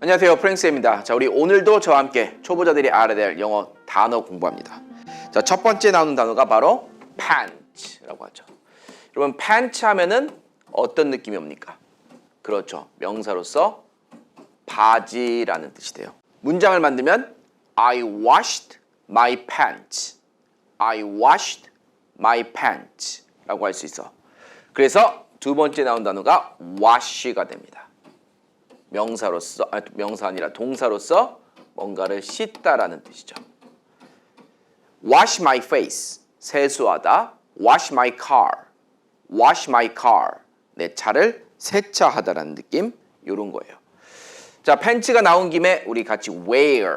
안녕하세요. 프랭스입니다. 자 우리 오늘도 저와 함께 초보자들이 알아야 될 영어 단어 공부합니다. 자 첫 번째 나오는 단어가 바로 pants라고 하죠. 여러분 pants 하면은 어떤 느낌이 옵니까? 그렇죠. 명사로서 바지라는 뜻이 돼요. 문장을 만들면 I washed my pants. I washed my pants 라고 할 수 있어. 그래서 두 번째 나온 단어가 wash가 됩니다 명사로서 아, 명사 아니라 동사로서 뭔가를 씻다라는 뜻이죠. Wash my face 세수하다. Wash my car. Wash my car 내 차를 세차하다라는 느낌 이런 거예요. 자 팬츠가 나온 김에 우리 같이 wear,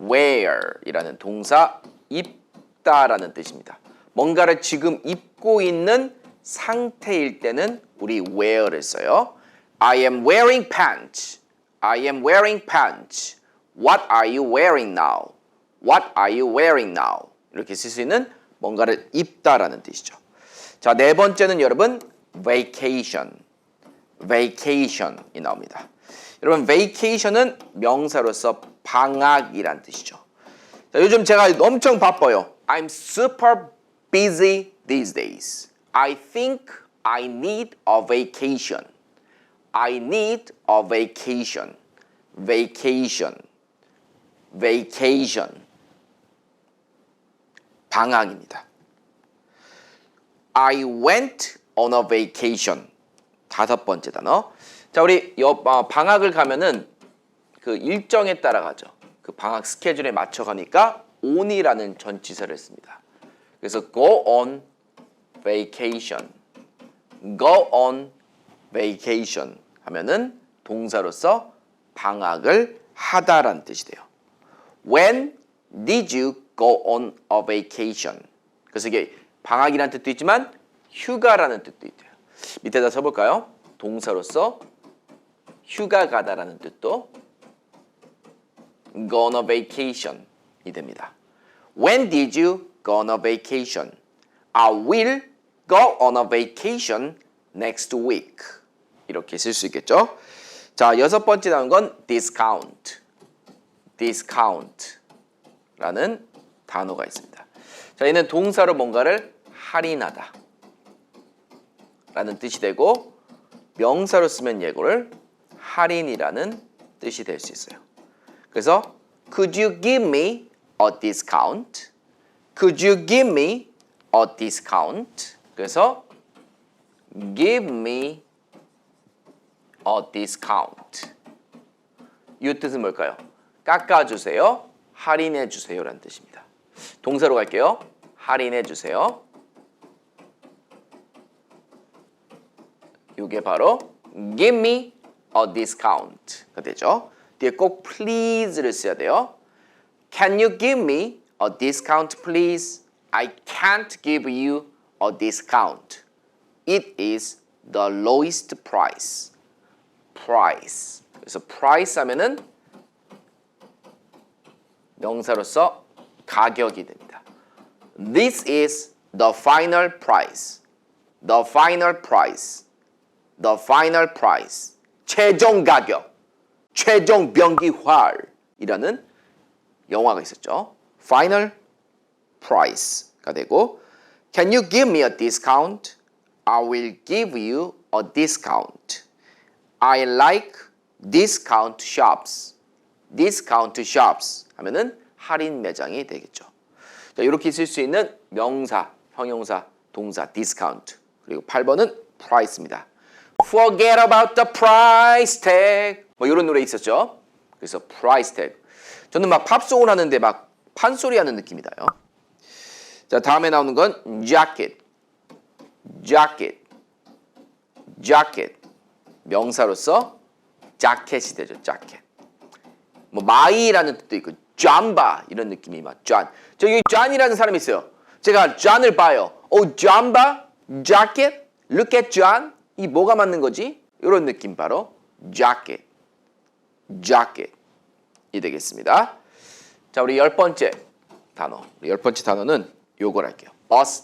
wear이라는 동사 입다라는 뜻입니다. 뭔가를 지금 입고 있는 상태일 때는 우리 wear를 써요. I am wearing pants. I am wearing pants. What are you wearing now? What are you wearing now? 이렇게 쓸 수 있는 뭔가를 입다라는 뜻이죠. 자, 네 번째는 여러분 vacation. vacation이 나옵니다. 여러분 vacation은 명사로서 방학이란 뜻이죠. 자, 요즘 제가 엄청 바빠요. I'm super busy these days. I think I need a vacation. I need a vacation. vacation. vacation. 방학입니다. I went on a vacation. 다섯 번째 단어. 자, 우리 여, 어, 방학을 가면은 그 일정에 따라 가죠. 그 방학 스케줄에 맞춰 가니까 on이라는 전치사를 씁니다. 그래서 go on vacation. go on vacation 하면은 동사로서 방학을 하다라는 뜻이 돼요. When did you go on a vacation? 그래서 이게 방학이라는 뜻도 있지만 휴가라는 뜻도 있대요. 밑에다 써볼까요? 동사로서 휴가 가다라는 뜻도 go on a vacation이 됩니다. When did you go on a vacation? I will go on a vacation next week. 이렇게 쓸 수 있겠죠? 자, 여섯 번째 나온 건 discount. discount라는 단어가 있습니다. 자, 얘는 동사로 뭔가를 할인하다 라는 뜻이 되고 명사로 쓰면 예고를 할인이라는 뜻이 될 수 있어요. 그래서 could you give me a discount? Could you give me a discount? 그래서 give me a discount. 이 뜻은 뭘까요? 깎아주세요, 할인해주세요 라는 뜻입니다. 동사로 갈게요. 할인해주세요. 이게 바로 give me a discount가 되죠. 뒤에 꼭 please를 써야 돼요. Can you give me a discount please? I can't give you a discount. It is the lowest price. Price. 그래서 price 하면은 명사로서 가격이 됩니다. This is the final price. The final price. The final price. 최종 가격. 최종 병기활이라는 영화가 있었죠. Final price가 되고 Can you give me a discount? I will give you a discount. I like discount shops. discount shops 하면은 할인 매장이 되겠죠. 자, 이렇게 쓸 수 있는 명사, 형용사, 동사 discount. 그리고 8번은 price입니다. Forget about the price tag. 뭐 이런 노래 있었죠. 그래서 price tag. 저는 막 팝송을 하는데 막 판소리 하는 느낌이다요. 자, 다음에 나오는 건 jacket. jacket. jacket. 명사로서 자켓이 되죠. 자켓. 뭐 마이라는 뜻도 있고 잠바 이런 느낌이 막 존. 저기 존이라는 사람이 있어요. 제가 존을 봐요. 오 잠바 자켓 look at John 이 뭐가 맞는 거지? 이런 느낌 바로 자켓 자켓이 되겠습니다. 자 우리 열 번째 단어 우리 열 번째 단어는 요걸 할게요. bus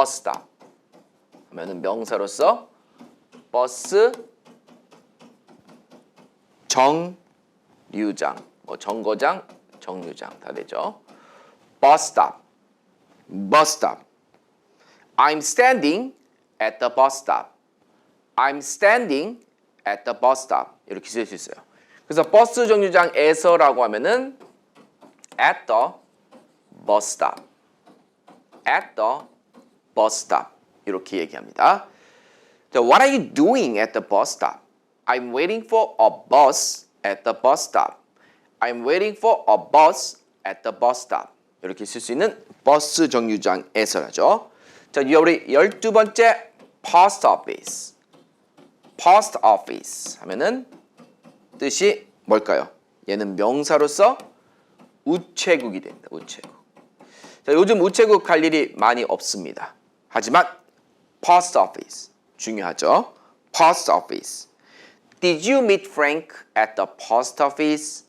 stop 하면은 명사로서 버스 정류장, 뭐 정거장, 정류장 다 되죠. bus stop, bus stop. I'm standing at the bus stop. I'm standing at the bus stop. 이렇게 쓸 수 있어요. 그래서 버스 정류장에서라고 하면은 at the bus stop. at the bus stop. 이렇게 얘기합니다. So what are you doing at the bus stop? I'm waiting for a bus at the bus stop. I'm waiting for a bus at the bus stop. 이렇게 쓸 수 있는 버스 정류장에서라죠. 자, 우리 열두 번째 post office. post office 하면은 뜻이 뭘까요? 얘는 명사로서 우체국이 됩니다. 우체국. 자, 요즘 우체국 갈 일이 많이 없습니다. 하지만 post office 중요하죠. post office. Did you meet Frank at the post office?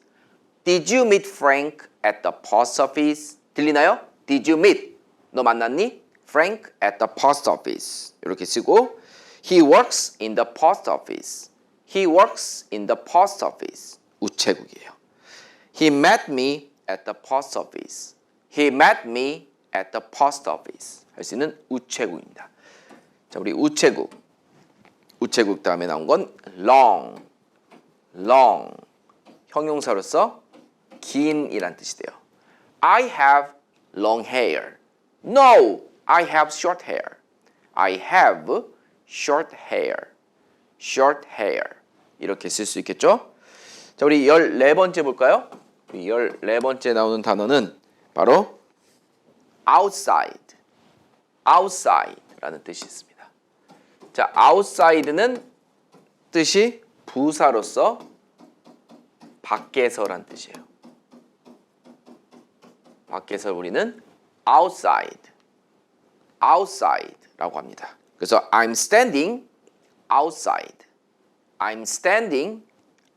Did you meet Frank at the post office? 들리나요? Did you meet? 너 만났니? Frank at the post office. 이렇게 쓰고 He works in the post office. He works in the post office. 우체국이에요. He met me at the post office. He met me at the post office. 할 수 있는 우체국입니다. 자, 우리 우체국. 우체국 다음에 나온 건 long. long. 형용사로서 긴이란 뜻이 돼요. I have long hair. No, I have short hair. I have short hair. short hair. 이렇게 쓸 수 있겠죠? 자, 우리 14번째 볼까요? 우리 14번째 나오는 단어는 바로 outside. outside라는 뜻이 있습니다. 자, outside는 뜻이 부사로서 밖에서란 뜻이에요. 밖에서 우리는 outside, outside라고 합니다. 그래서 I'm standing outside. I'm standing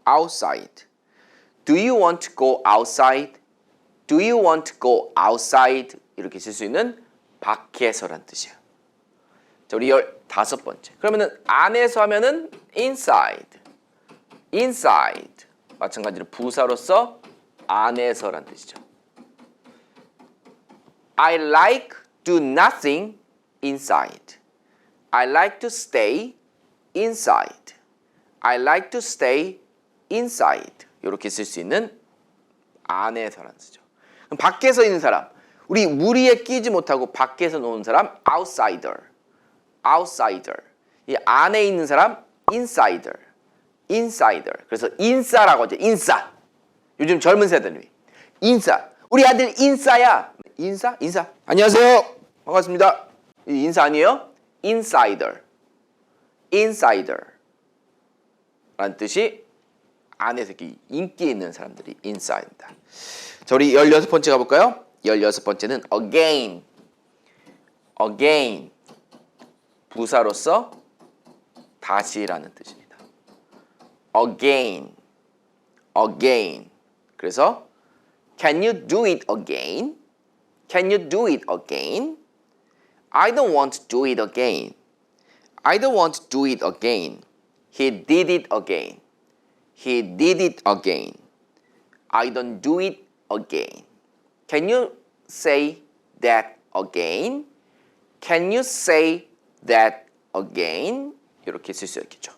outside. Do you want to go outside? Do you want to go outside? 이렇게 쓸 수 있는 밖에서란 뜻이에요. 자, 우리 열 다섯 번째. 그러면은 안에서 하면은 inside. inside. 마찬가지로 부사로서 안에서란 뜻이죠. I like do nothing inside. I like to stay inside. I like to stay inside. 이렇게 쓸 수 있는 안에서라는 뜻이죠. 그럼 밖에서 있는 사람, 우리 무리에 끼지 못하고 밖에서 노는 사람 outsider. Outsider. 이 안에 있는 사람 insider. insider. 그래서 인싸라고 하죠. 인싸. 요즘 젊은 세대는 인싸. 우리 아들 인싸야. 인싸? 인싸. 안녕하세요. 반갑습니다. 이 인싸 아니에요? insider. insider. 라는 뜻이 안에서 인기 있는 사람들이 inside입니다. 자, 우리 16번째 가볼까요? 16번째는 again. again. 부사로서 다시라는 뜻입니다. again. again. 그래서 can you do it again? Can you do it again? I don't want to do it again. I don't want to do it again. He did it again. He did it again. I don't do it again. Can you say that again? Can you say that again? 이렇게 쓸 수 있겠죠.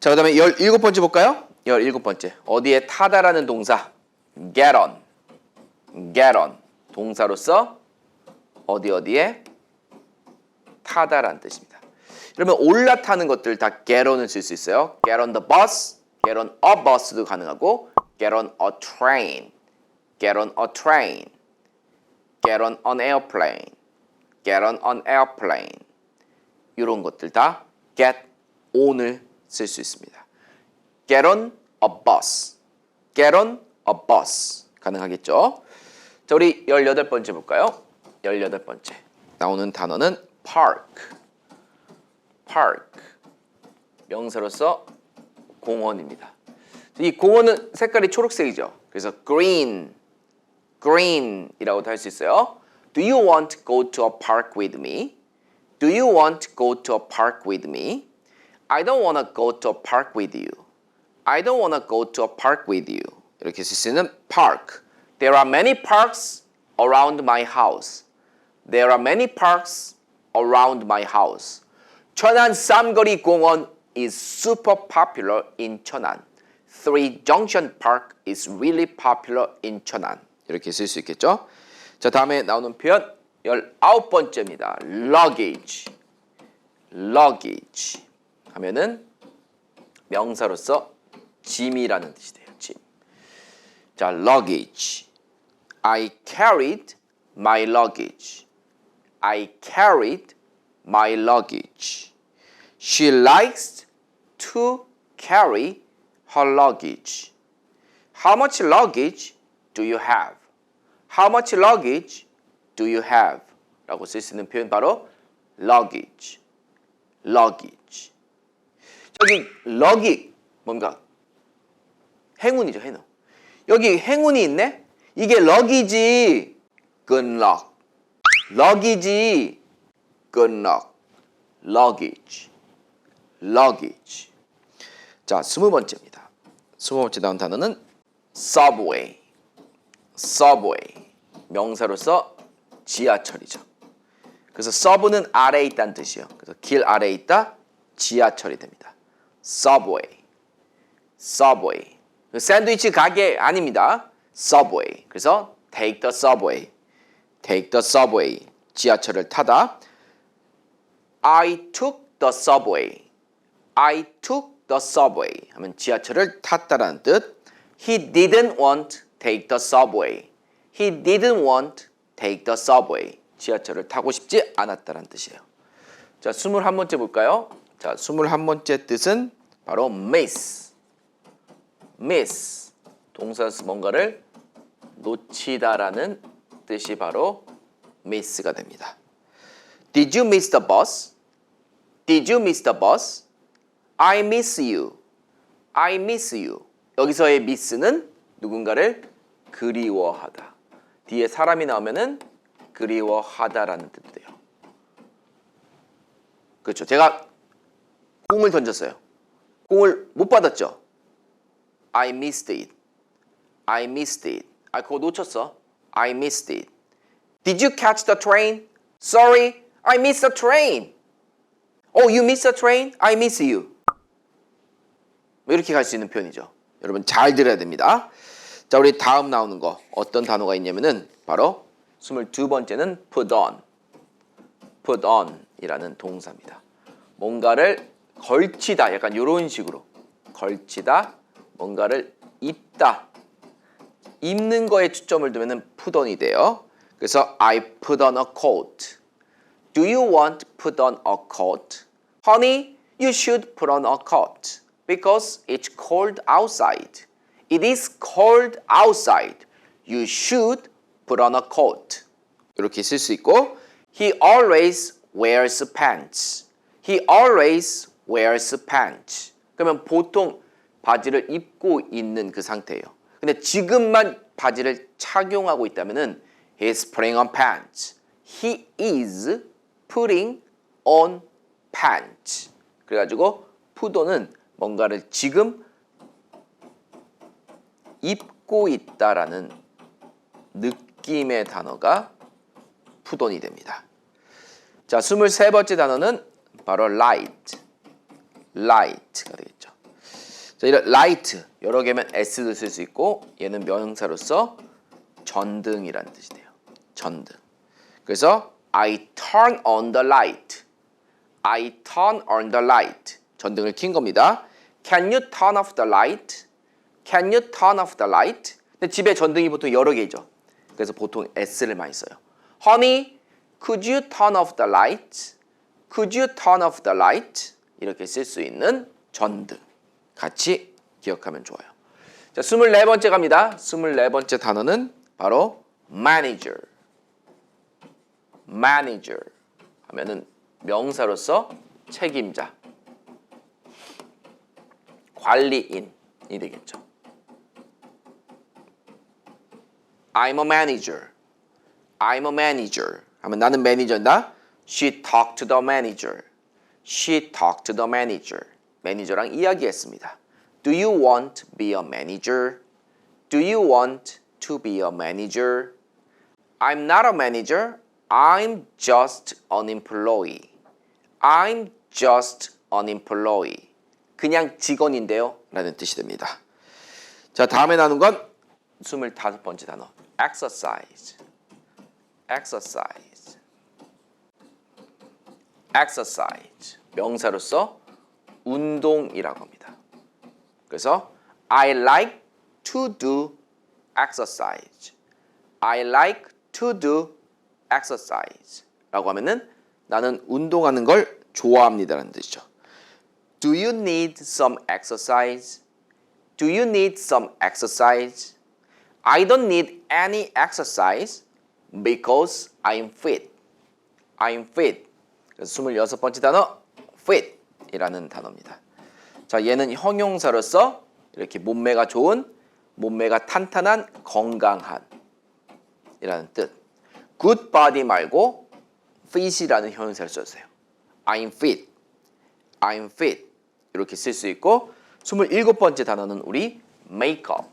자, 그 다음에 17번째 볼까요? 17번째. 어디에 타다라는 동사. get on. get on. 동사로서 어디 어디에 타다라는 뜻입니다. 그러면 올라타는 것들 다 get on을 쓸 수 있어요. get on the bus, get on a bus도 가능하고 get on a train, get on a train, get on an airplane, get on an airplane 이런 것들 다 get on을 쓸 수 있습니다. get on a bus, get on a bus 가능하겠죠? 자, 우리 18번째 볼까요? 18번째. 나오는 단어는 park. park. 명사로서 공원입니다. 이 공원은 색깔이 초록색이죠. 그래서 green, green이라고도 할 수 있어요. Do you want to go to a park with me? Do you want to go to a park with me? I don't want to go to a park with you. I don't wanna go to a park with you. 이렇게 쓸 수 있는 park. There are many parks around my house. There are many parks around my house. 천안 삼거리 공원 is super popular in 천안. Three Junction Park is really popular in 천안. 이렇게 쓸 수 있겠죠? 자, 다음에 나오는 표현 19번째입니다. luggage. luggage 하면은 명사로서 짐이라는 뜻이 돼요. 짐. 자, luggage. I carried my luggage. I carried my luggage. She likes to carry her luggage. How much luggage do you have? How much luggage do you have? 라고 쓸 수 있는 표현 바로 luggage. luggage. 여기 luggage 뭔가 행운이죠, 행운. 여기 행운이 있네? 이게 럭이지. good luck. 럭이지. good luck. luggage. luggage. 자, 스무 번째입니다. 스무 번째 나온 단어는 subway. Subway. 명사로서 지하철이죠. 그래서 sub는 아래에 있다는 뜻이에요. 그래서 길 아래에 있다 지하철이 됩니다. subway. subway. 그 샌드위치 가게 아닙니다. subway. 그래서 take the subway. take the subway. 지하철을 타다. I took the subway. I took the subway. 하면 지하철을 탔다라는 뜻. He didn't want take the subway. He didn't want take the subway. 지하철을 타고 싶지 않았다라는 뜻이에요. 자, 21번째 볼까요? 자, 21번째 뜻은 바로 miss. miss. 동사에서 뭔가를 놓치다라는 뜻이 바로 miss가 됩니다. Did you miss the bus? Did you miss the bus? I miss you. I miss you. 여기서의 miss는 누군가를 그리워하다. 뒤에 사람이 나오면은 그리워하다라는 뜻이 돼요. 그렇죠. 제가 공을 던졌어요. 공을 못 받았죠. I missed it. I missed it. 아, 그거 놓쳤어. I missed it. Did you catch the train? Sorry, I missed the train. Oh, you missed the train? I miss you. 뭐 이렇게 갈 수 있는 표현이죠. 여러분 잘 들어야 됩니다. 자, 우리 다음 나오는 거 어떤 단어가 있냐면은 바로 22번째는 put on. put on 이라는 동사입니다. 뭔가를 걸치다 약간 이런 식으로 걸치다 뭔가를 입다 입는 거에 초점을 두면은 put on이 돼요. 그래서 I put on a coat. Do you want to put on a coat? Honey, you should put on a coat because it's cold outside. It is cold outside. You should put on a coat. 이렇게 쓸 수 있고 He always wears pants. He always wears pants. 그러면 보통 바지를 입고 있는 그 상태예요. 근데 지금만 바지를 착용하고 있다면은 He's putting on pants. He is putting on pants. 그래가지고 푸도는 뭔가를 지금 입고 있다라는 느낌의 단어가 푸돈이 됩니다. 자, 23번째 단어는 바로 light. light가 되겠죠. 자, 이런 light 여러 개면 s도 쓸 수 있고 얘는 명사로서 전등이라는 뜻이 돼요. 전등. 그래서 I turn on the light. I turn on the light. 전등을 킨 겁니다. Can you turn off the light? Can you turn off the light? 근데 집에 전등이 보통 여러 개죠. 그래서 보통 s를 많이 써요. Honey, could you turn off the light? Could you turn off the light? 이렇게 쓸 수 있는 전등. 같이 기억하면 좋아요. 자, 24번째 갑니다. 24번째 단어는 바로 manager. manager 하면은 명사로서 책임자. 관리인이 되겠죠. I'm a manager. I'm a manager. 하면 나는 매니저다. She talked to the manager. She talked to the manager. 매니저랑 이야기했습니다. Do you want to be a manager? Do you want to be a manager? I'm not a manager. I'm just an employee. I'm just an employee. 그냥 직원인데요. 라는 뜻이 됩니다. 자, 다음에 나눈 건 25번째 단어. Exercise. exercise. exercise. 명사로서 운동이라고 합니다. 그래서 I like to do exercise. I like to do exercise. 라고 하면은 나는 운동하는 걸 좋아합니다라는 뜻이죠. Do you need some exercise? Do you need some exercise? I don't need any exercise because I'm fit. I'm fit. 그래서 26번째 단어 fit 이라는 단어입니다. 자, 얘는 형용사로서 이렇게 몸매가 좋은, 몸매가 탄탄한, 건강한 이라는 뜻. good body 말고 fit이라는 형용사를 써주세요. I'm fit. I'm fit. 이렇게 쓸 수 있고 27번째 단어는 우리 makeup.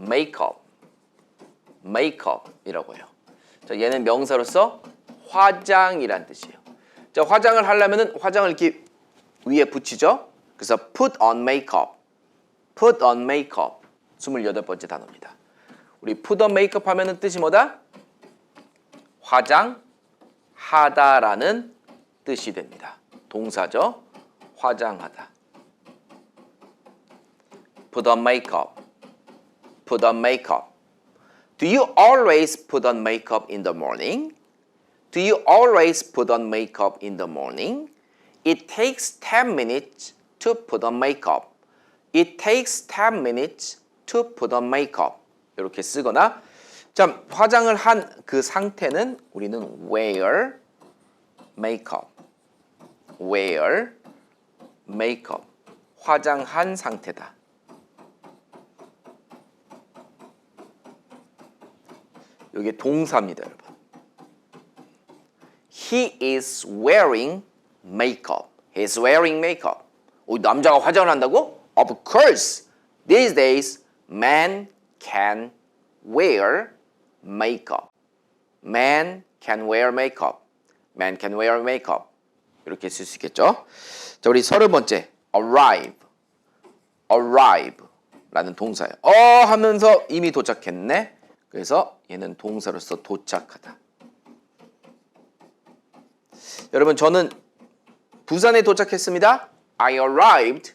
Makeup. makeup이라고 해요. 자, 얘는 명사로서 화장이란 뜻이에요. 자, 화장을 하려면은 화장을 이렇게 위에 붙이죠. 그래서 put on makeup. put on makeup. 28번째 단어입니다. 우리 put on makeup 하면은 뜻이 뭐다? 화장하다라는 뜻이 됩니다. 동사죠. 화장하다. put on makeup. Put on makeup. Do you always put on makeup in the morning? Do you always put on makeup in the morning? It takes 10 minutes to put on makeup. It takes 10 minutes to put on makeup. 이렇게 쓰거나 자, 화장을 한 그 상태는 우리는 wear makeup. wear makeup. 화장한 상태다. 이게 동사입니다, 여러분. He is wearing makeup. He is wearing makeup. 오, 남자가 화장을 한다고? Of course. These days, men can wear makeup. Man can wear makeup. Man can wear makeup. 이렇게 쓸 수 있겠죠? 자, 우리 서른 번째. arrive. arrive 라는 동사예요. 어 하면서 이미 도착했네. 그래서 얘는 동사로서 도착하다. 여러분 저는 부산에 도착했습니다. I arrived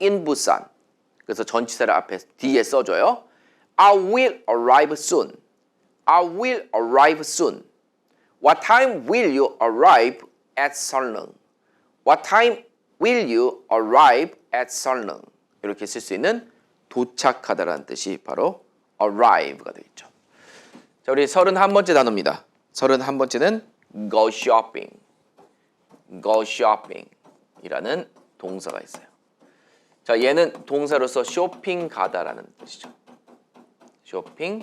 in Busan. 그래서 전치사를 앞에 뒤에 써줘요. I will arrive soon. I will arrive soon. What time will you arrive at 설릉? What time will you arrive at 설릉? 이렇게 쓸 수 있는 도착하다라는 뜻이 바로 arrive가 되겠죠. 자, 우리 31번째 단어입니다. 31번째는 go shopping. go shopping 이라는 동사가 있어요. 자, 얘는 동사로서 쇼핑 가다라는 뜻이죠. 쇼핑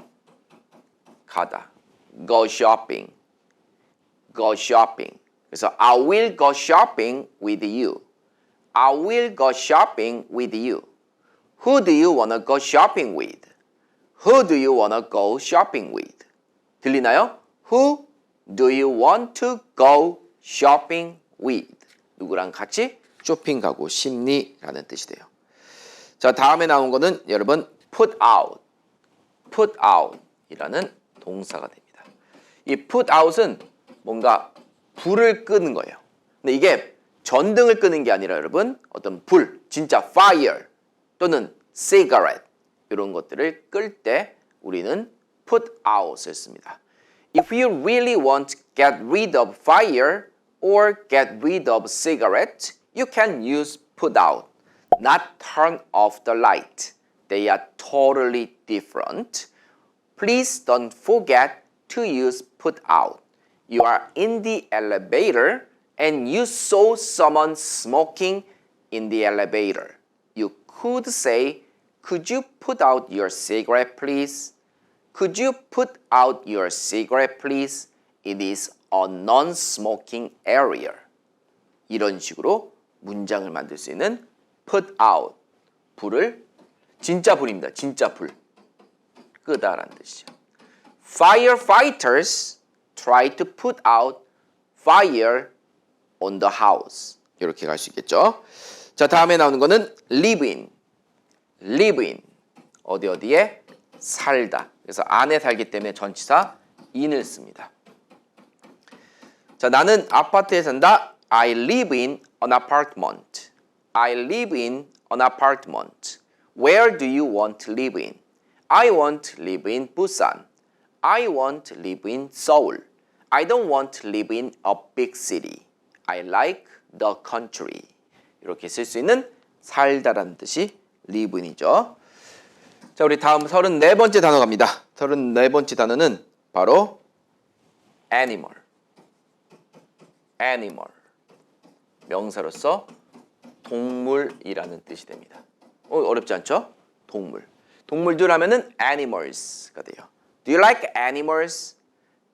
가다. go shopping. go shopping. 그래서 I will go shopping with you. I will go shopping with you. Who do you wanna go shopping with? Who do you wanna go shopping with? 들리나요? Who do you want to go shopping with? 누구랑 같이 쇼핑 가고 싶니라는 뜻이 돼요. 자, 다음에 나온 거는 여러분 put out. put out 이라는 동사가 됩니다. 이 put out은 뭔가 불을 끄는 거예요. 근데 이게 전등을 끄는 게 아니라 여러분 어떤 불, 진짜 fire 또는 cigarette 이런 것들을 끌 때 우리는 put out을 씁니다. If you really want to get rid of fire or get rid of cigarette, you can use put out, not turn off the light. They are totally different. Please don't forget to use put out. You are in the elevator and you saw someone smoking in the elevator. You could say, Could you put out your cigarette, please? Could you put out your cigarette, please? It is a non-smoking area. 이런 식으로 문장을 만들 수 있는 put out, 불을 진짜 불입니다. 진짜 불. 끄다라는 뜻이죠. Firefighters try to put out fire on the house. 이렇게 갈 수 있겠죠. 자, 다음에 나오는 거는 live in. live in. 어디 어디에 살다. 그래서 안에 살기 때문에 전치사 in을 씁니다. 자, 나는 아파트에 산다. I live in an apartment. I live in an apartment. Where do you want to live in? I want to live in Busan. I want to live in Seoul. I don't want to live in a big city. I like the country. 이렇게 쓸 수 있는 살다라는 뜻이 live in이죠. 자, 우리 다음 34번째 단어 갑니다. 34번째 단어는 바로 animal. animal. 명사로서 동물이라는 뜻이 됩니다. 어, 어렵지 않죠? 동물. 동물들 하면은 animals가 돼요. Do you like animals?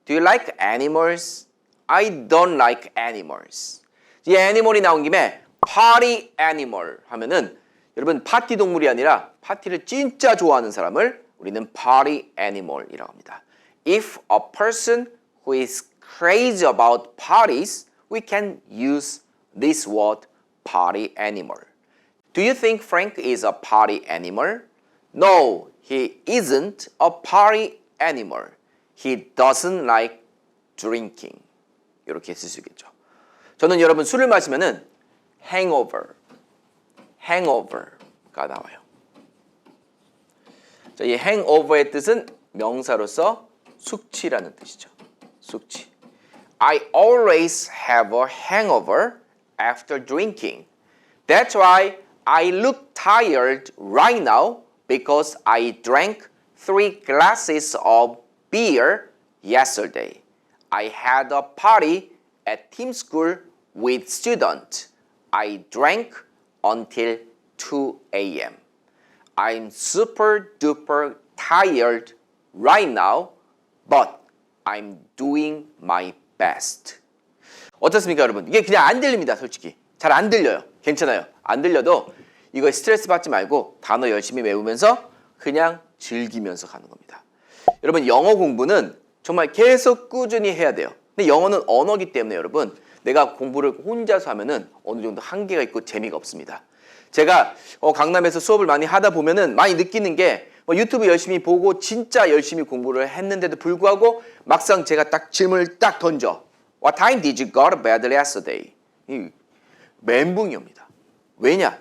Do you like animals? I don't like animals. 이 animal이 나온 김에 party animal 하면은 여러분 파티 동물이 아니라 파티를 진짜 좋아하는 사람을 우리는 party animal이라고 합니다. If a person who is crazy about parties, we can use this word party animal. Do you think Frank is a party animal? No, he isn't a party animal. He doesn't like drinking. 이렇게 쓸 수 있겠죠. 저는 여러분 술을 마시면은 hangover, hangover가 나와요. 자, 이 hangover의 뜻은 명사로서 숙취라는 뜻이죠. 숙취. I always have a hangover after drinking. That's why I look tired right now because I drank three glasses of beer yesterday. I had a party at team school with students. I drank until 2 a.m. I'm super duper tired right now, but I'm doing my best. 어떻습니까, 여러분? 이게 그냥 안 들립니다, 솔직히. 잘 안 들려요. 괜찮아요. 안 들려도 이거 스트레스 받지 말고 단어 열심히 외우면서 그냥 즐기면서 가는 겁니다. 여러분, 영어 공부는 정말 계속 꾸준히 해야 돼요. 근데 영어는 언어기 때문에 여러분, 내가 공부를 혼자서 하면은 어느 정도 한계가 있고 재미가 없습니다. 제가 어, 강남에서 수업을 많이 하다 보면은 많이 느끼는 게 뭐 유튜브 열심히 보고 진짜 열심히 공부를 했는데도 불구하고 막상 제가 딱 질문을 딱 던져. What time did you go to bed yesterday? 이 멘붕이 옵니다. 왜냐?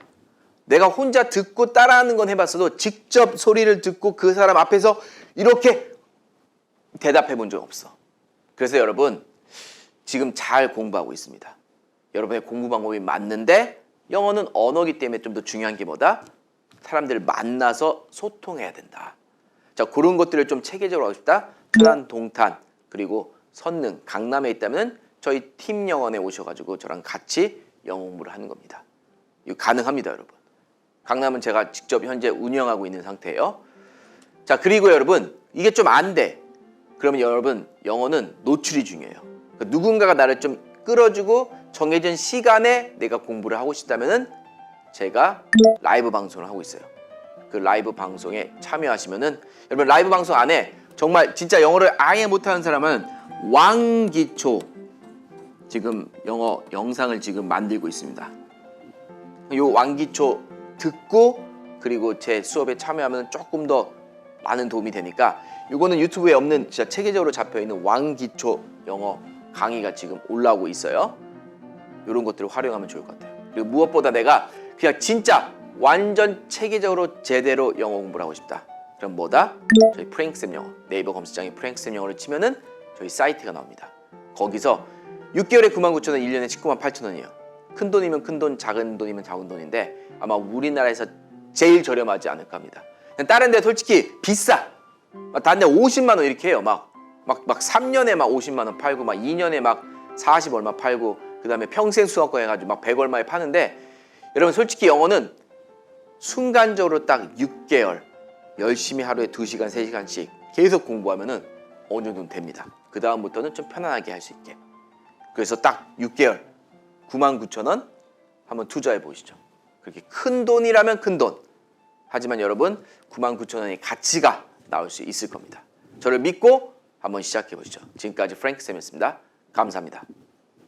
내가 혼자 듣고 따라하는 건 해봤어도 직접 소리를 듣고 그 사람 앞에서 이렇게 대답해 본 적 없어. 그래서 여러분 지금 잘 공부하고 있습니다. 여러분의 공부 방법이 맞는데 영어는 언어기 때문에 좀 더 중요한 게 뭐다? 사람들을 만나서 소통해야 된다. 자 그런 것들을 좀 체계적으로 하고 싶다. 탈란, 동탄 그리고 선능, 강남에 있다면 저희 팀 영원에 오셔가지고 저랑 같이 영어 공부를 하는 겁니다. 이거 가능합니다, 여러분. 강남은 제가 직접 현재 운영하고 있는 상태예요. 자 그리고 여러분 이게 좀 안 돼. 그러면 여러분 영어는 노출이 중요해요. 그러니까 누군가가 나를 좀 끌어주고 정해진 시간에 내가 공부를 하고 싶다면은 제가 라이브 방송을 하고 있어요. 그 라이브 방송에 참여하시면은 여러분 라이브 방송 안에 정말 진짜 영어를 아예 못하는 사람은 왕기초 지금 영어 영상을 지금 만들고 있습니다. 요 왕기초 듣고 그리고 제 수업에 참여하면 조금 더 많은 도움이 되니까 이거는 유튜브에 없는 진짜 체계적으로 잡혀 있는 왕기초 영어 강의가 지금 올라오고 있어요. 이런 것들을 활용하면 좋을 것 같아요. 그리고 무엇보다 내가 그냥 진짜 완전 체계적으로 제대로 영어 공부를 하고 싶다. 그럼 뭐다? 저희 프랭크쌤 영어 네이버 검색창에 프랭크쌤 영어를 치면은 저희 사이트가 나옵니다. 거기서 6개월에 99,000원, 1년에 19만 8천 원이에요. 큰 돈이면 큰 돈, 작은 돈이면 작은 돈인데 아마 우리나라에서 제일 저렴하지 않을까 합니다. 다른 데 솔직히 비싸. 다른 데 50만 원 이렇게 해요. 막 막 막 3년에 막 50만 원 팔고 막 2년에 막 40 얼마 팔고 그 다음에 평생 수강권 해가지고 막 100 얼마에 파는데 여러분 솔직히 영어는 순간적으로 딱 6개월 열심히 하루에 2시간 3시간씩 계속 공부하면은 어느 정도는 됩니다. 그 다음부터는 좀 편안하게 할 수 있게. 그래서 딱 6개월 9만 9천 원 한번 투자해 보시죠. 그렇게 큰 돈이라면 큰 돈, 하지만 여러분 99,000원의 가치가 나올 수 있을 겁니다. 저를 믿고 한번 시작해 보시죠. 지금까지 프랭크 쌤이었습니다. 감사합니다.